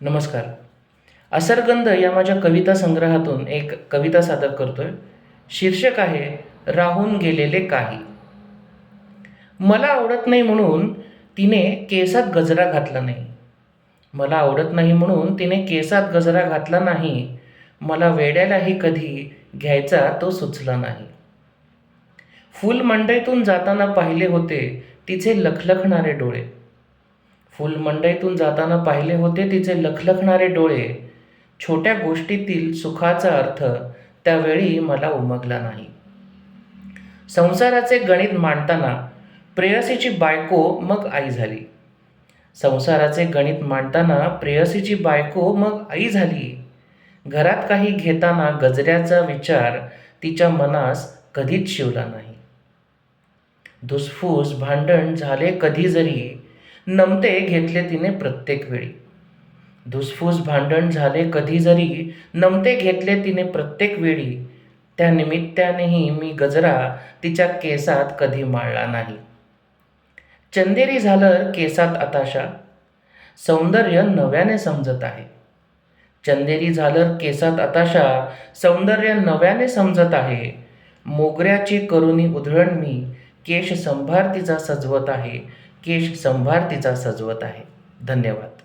नमस्कार. असरगंध या माझ्या कविता संग्रहातून एक कविता सादर करतोय. शीर्षक आहे राहून गेलेले काही. मला आवडत नाही म्हणून तिने केसात गजरा घातला नाही. मला आवडत नाही म्हणून तिने केसात गजरा घातला नाही. मला वेड्यालाही कधी घ्यायचा तो सुचला नाही. फुल मंडईतून जाताना पाहिले होते तिचे लखलखणारे डोळे. फुलमंडईतून जाताना पाहिले होते तिचे लखलखणारे डोळे. छोट्या गोष्टीतील सुखाचा अर्थ त्यावेळी मला उमगला नाही. संसाराचे गणित मांडताना प्रेयसीची बायको मग आई झाली. संसाराचे गणित मांडताना प्रेयसीची बायको मग आई झाली. घरात काही घेताना गजऱ्याचा विचार तिच्या मनास कधीच शिवला नाही. धुसफूस भांडण झाले कधी जरी नमते घेतले तिने प्रत्येक वेळी. धुसफूस भांडण झाले कधी जरी नमते घेतले तिने प्रत्येक वेळी. त्या निमित्तानेही मी गजरा तिच्या केसात कधी माळला नाही. चंदेरी झालं केसात आताशा. सौंदर्य नव्याने समजत आहे. चंदेरी झालं केसात आताशा. सौंदर्य नव्याने समजत आहे. मोगऱ्याची करुणी उधळण मी. केश संभार तिचा सजवत आहे. केश संभार तिचा सजवत आहे. धन्यवाद.